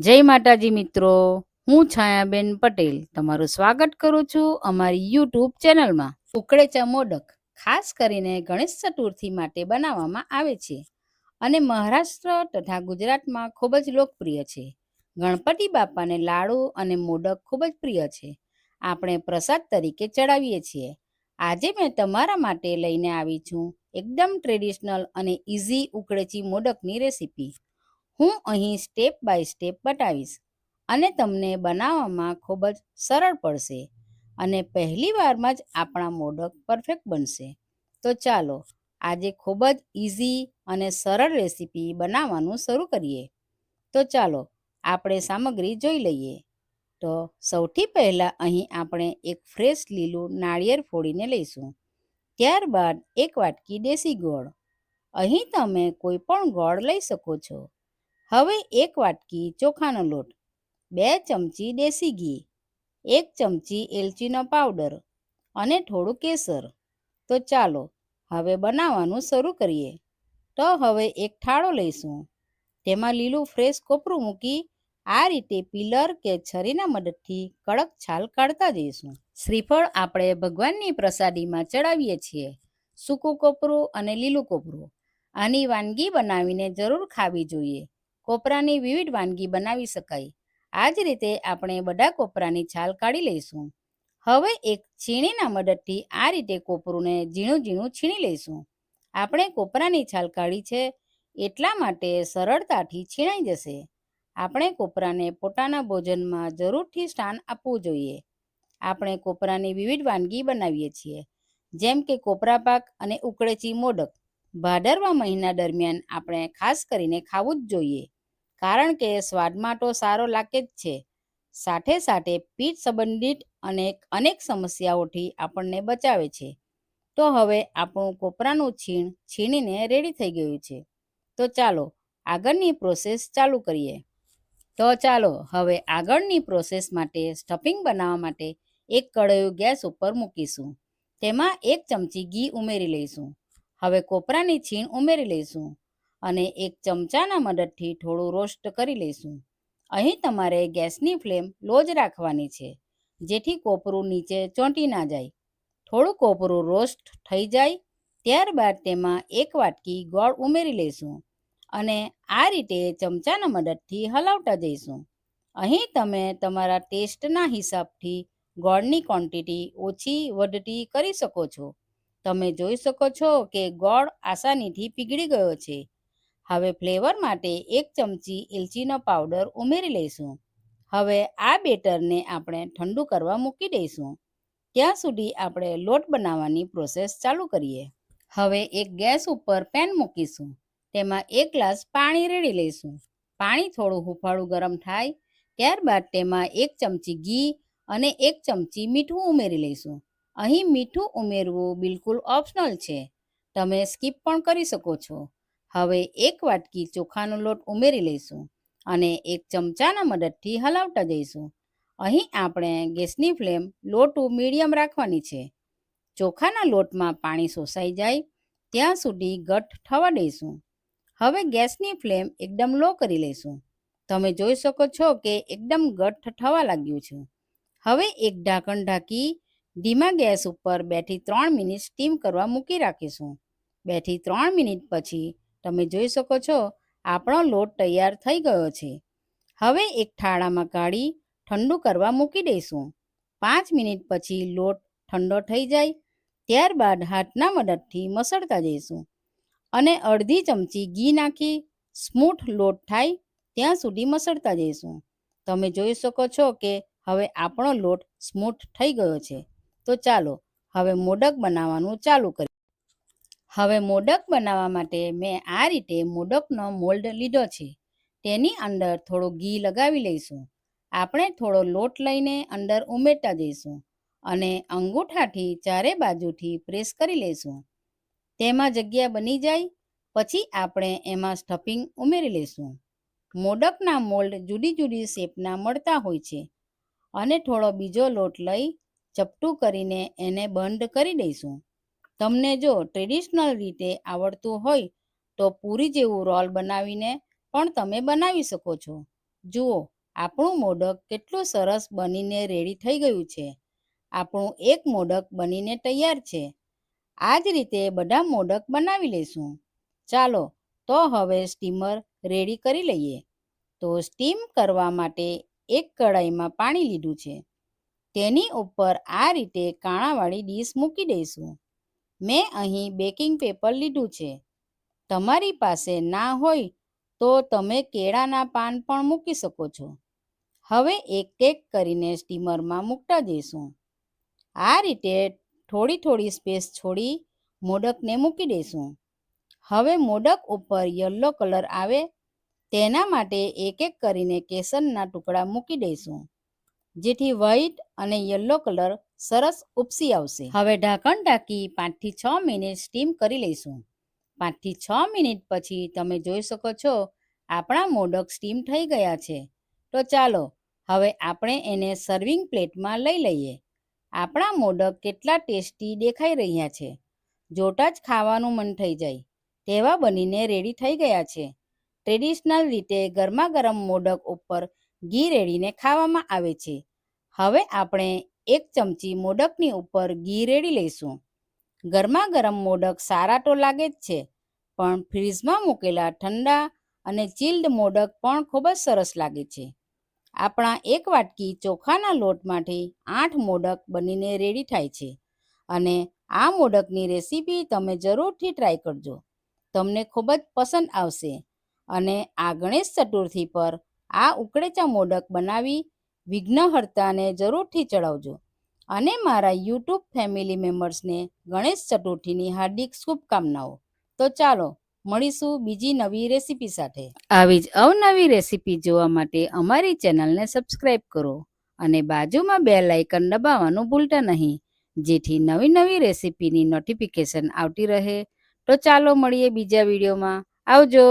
જય માતાજી મિત્રો, હું છાયાબેન પટેલ. તમારું સ્વાગત કરું છું અમારી યુટ્યુબ ચેનલમાં. ઉકળેચા મોદક ખાસ કરીને ગણેશ ચતુર્થી માટે બનાવવામાં આવે છે અને મહારાષ્ટ્ર તથા ગુજરાતમાં ખૂબ જ લોકપ્રિય છે. ગણપતિ બાપાને લાડુ અને મોદક ખૂબ જ પ્રિય છે. આપણે પ્રસાદ તરીકે ચડાવીએ છીએ. આજે મેં તમારા માટે લઈને આવી છું એકદમ ટ્રેડિશનલ અને ઇઝી ઉકળેચી મોદકની રેસીપી. હું અહીં સ્ટેપ બાય સ્ટેપ બતાવીશ અને તમને બનાવવામાં ખૂબ જ સરળ પડશે અને પહેલી વારમાં જ આપણા મોદક પરફેક્ટ બનશે. તો ચાલો આજે ખૂબ જ ઇઝી અને સરળ રેસીપી બનાવવાનું શરૂ કરીએ. તો ચાલો આપણે સામગ્રી જોઈ લઈએ. તો સૌથી પહેલાં અહીં આપણે એક ફ્રેશ લીલું નાળિયેર ફોડીને લઈશું. ત્યારબાદ એક વાટકી દેશી ગોળ. અહીં તમે કોઈ પણ ગોળ લઈ શકો છો. હવે એક વાટકી ચોખાનો લોટ, બે ચમચી દેશી ઘી, એક ચમચી એલચીનો પાવડર અને થોડું કેસર. તો ચાલો હવે બનાવવાનું શરૂ કરીએ. તો હવે એક થાળો લઈશું. તેમાં લીલું ફ્રેશ કોપરું મૂકી આ રીતે પિલર કે છરીના મદદથી કડક છાલ કાઢતા જઈશું. શ્રીફળ આપણે ભગવાનની પ્રસાદીમાં ચડાવીએ છીએ. સૂકું કોપરું અને લીલું કોપરું. આની વાનગી બનાવીને જરૂર ખાવી જોઈએ. કોપરાની વિવિધ વાનગી બનાવી શકાય. આ જ રીતે આપણે બધા કોપરાની છાલ કાઢી લઈશું. હવે એક છીણીના મદદથી આ રીતે કોપરુંને ઝીણું ઝીણું છીણી લઈશું. આપણે કોપરાની છાલ કાઢી છે, એટલા માટે સરળતાથી છીણાઈ જશે. આપણે કોપરાને પોતાના ભોજનમાં જરૂરથી સ્થાન આપવું જોઈએ. આપણે કોપરાની વિવિધ વાનગી બનાવીએ છીએ, જેમ કે કોપરા પાક અને ઉકળેચી મોદક. ભાદરવા મહિના દરમિયાન આપણે ખાસ કરીને ખાવું જ જોઈએ. કારણ કે સ્વાદમાં તો સારો લાગે જ છે. સાથે સાથે પીઠ સંબંધિત અનેક અનેક સમસ્યાઓથી આપણને બચાવે છે. તો હવે આપણું કોપરાનું છીણ છીણીને રેડી થઈ ગયું છે. તો ચાલો આગળની પ્રોસેસ ચાલુ કરીએ. તો ચાલો હવે આગળની પ્રોસેસ માટે સ્ટફિંગ બનાવવા માટે એક કઢાયું ગેસ ઉપર મૂકીશું. તેમાં એક ચમચી ઘી ઉમેરી લઈશું. હવે કોપરાની છીણ ઉમેરી લઈશું. અને એક ચમચાના મદદથી થોડું રોસ્ટ કરી લઈશું. અહીં તમારે ગેસની ફ્લેમ લો જ રાખવાની છે, જેથી કોપરું નીચે ચોંટી ના જાય. થોડું કોપરું રોસ્ટ થઈ જાય, ત્યારબાદ તેમાં એક વાટકી ગોળ ઉમેરી લઈશું અને આ રીતે ચમચાના મદદથી હલાવતા જઈશું. અહીં તમે તમારા ટેસ્ટના હિસાબથી ગોળની ક્વોન્ટિટી ઓછી વધતી કરી શકો છો. તમે જોઈ શકો છો કે ગોળ આસાનીથી પીગળી ગયો છે. હવે ફ્લેવર માટે એક ચમચી એલચીનો પાવડર ઉમેરી લઈશું. હવે આ બેટરને આપણે ઠંડુ કરવા મૂકી દઈશું. ત્યાં સુધી આપણે લોટ બનાવવાની પ્રોસેસ ચાલુ કરીએ. હવે એક ગેસ ઉપર પેન મૂકીશું. તેમાં એક ગ્લાસ પાણી રેડી લઈશું. પાણી થોડું હુફાળું ગરમ થાય, ત્યારબાદ તેમાં એક ચમચી ઘી અને એક ચમચી મીઠું ઉમેરી લઈશું. અહીં મીઠું ઉમેરવું બિલકુલ ઓપ્શનલ છે. તમે સ્કીપ પણ કરી શકો છો. હવે એક વાટકી ચોખાનો લોટ ઉમેરી લઈશું અને એક ચમચાના મદદથી હલાવતા જઈશું. અહીં આપણે ગેસની ફ્લેમ લો ટુ મીડિયમ રાખવાની છે. ચોખાના લોટમાં પાણી શોષાઈ જાય ત્યાં સુધી ઘટ થવા દઈશું. હવે ગેસની ફ્લેમ એકદમ લો કરી લઈશું. તમે જોઈ શકો છો કે એકદમ ગઠ થવા લાગ્યું છે. હવે એક ઢાંકણ ઢાંકી ધીમા ગેસ ઉપર બેથી ત્રણ મિનિટ સ્ટીમ કરવા મૂકી રાખીશું. બેથી ત્રણ મિનિટ પછી તમે જોઈ શકો છો, આપણો લોટ તૈયાર થઈ ગયો છે. હવે એક થાળામાં કાઢી ઠંડુ કરવા મૂકી દઈશું. પાંચ મિનિટ પછી લોટ ઠંડો થઈ જાય, ત્યારબાદ હાથના મદદથી મસળતા જઈશું અને અડધી ચમચી ઘી નાખી સ્મૂથ લોટ થાય ત્યાં સુધી મસળતા જઈશું. તમે જોઈ શકો છો કે હવે આપણો લોટ સ્મૂથ થઈ ગયો છે. તો ચાલો, હવે મોદક બનાવવાનું ચાલુ કરીએ. હવે મોદક બનાવવા માટે મેં આ રીતે મોદકનો મોલ્ડ લીધો છે. તેની અંદર થોડું ઘી લગાવી લઈશું. આપણે થોડો લોટ લઈને અંદર ઉમેરતા જઈશું અને અંગૂઠાથી ચારે બાજુથી પ્રેસ કરી લઈશું. તેમાં જગ્યા બની જાય, પછી આપણે એમાં સ્ટફિંગ ઉમેરી લઈશું. મોદકના મોલ્ડ જુદી જુદી શેપના મળતા હોય છે અને થોડો બીજો લોટ લઈ ચપટું કરીને એને બંધ કરી દઈશું. તમને જો ટ્રેડિશનલ રીતે આવડતું હોય, તો પૂરી જેવું રોલ બનાવીને પણ તમે બનાવી શકો છો. જુઓ, આપણું મોડક કેટલું સરસ બનીને રેડી થઈ ગયું છે. આપણું એક મોડક બનીને તૈયાર છે. આ જ રીતે બધા મોડક બનાવી લઈશું ચાલો, તો હવે સ્ટીમર રેડી કરી લઈએ. તો સ્ટીમ કરવા માટે એક કડાઈમાં પાણી લીધું છે. તેની ઉપર આ રીતે કાણાવાળી ડીશ મૂકી દઈશું. મેં અહીં બેકિંગ પેપર લીધું છે. તમારી પાસે ના હોય તો તમે કેળાના પાન પણ મૂકી શકો છો. હવે એક એક કરીને સ્ટીમરમાં મૂકતા જઈશું. આ રીતે થોડી થોડી સ્પેસ છોડી મોડકને મૂકી દઈશું. હવે મોડક ઉપર યલો કલર આવે તેના માટે એક એક કરીને કેસરના ટુકડા મૂકી દઈશું. જેથી વ્હાઈટ અને યલો કલર સરસ ઉપસી આવશે. હવે ઢાંકણ ઢાંકી પાંચથી છ મિનિટ સ્ટીમ કરી લઈશું. પાંચથી છ મિનિટ પછી તમે જોઈ શકો છો, આપણા મોડક સ્ટીમ થઈ ગયા છે. તો ચાલો, હવે આપણે એને સર્વિંગ પ્લેટમાં લઈ લઈએ. આપણા મોડક કેટલા ટેસ્ટી દેખાઈ રહ્યા છે. જોતા જ ખાવાનું મન થઈ જાય. તેવા બનીને રેડી થઈ ગયા છે. ટ્રેડિશનલ રીતે ગરમા ગરમ મોડક ઉપર ઘી રેડીને ખાવામાં આવે છે. હવે આપણે એક ચમચી મોડકની ઉપર ઘી રેડી લઈશું. ગરમા ગરમ મોડક સારા તો લાગે જ છે, પણ ફ્રીઝમાં મૂકેલા ઠંડા અને ચિલ્ડ મોડક પણ ખૂબ જ સરસ લાગે છે. આપણા એક વાટકી ચોખાના લોટમાંથી આઠ મોડક બનીને રેડી થાય છે અને આ મોડકની રેસીપી તમે જરૂરથી ટ્રાય કરજો. તમને ખૂબ જ પસંદ આવશે અને આ ગણેશ ચતુર્થી પર આ ઉકળેચા મોડક બનાવી વિઘ્નહર્તાને જરૂરથી ચડાવજો. અને મારા યુટ્યુબ ફેમિલી મેમ્બર્સને ગણેશ ચતુર્થીની હાર્દિક શુભકામનાઓ. તો ચાલો, મળીશું બીજી નવી રેસીપી સાથે. આવી જ અવનવી રેસીપી જોવા માટે અમારી ચેનલને સબસ્ક્રાઇબ કરો અને બાજુમાં બે લાઇકન દબાવવાનું ભૂલતા નહીં, જેથી નવી નવી રેસીપીની નોટિફિકેશન આવતી રહે. તો ચાલો, મળીએ બીજા વિડીયોમાં. આવજો!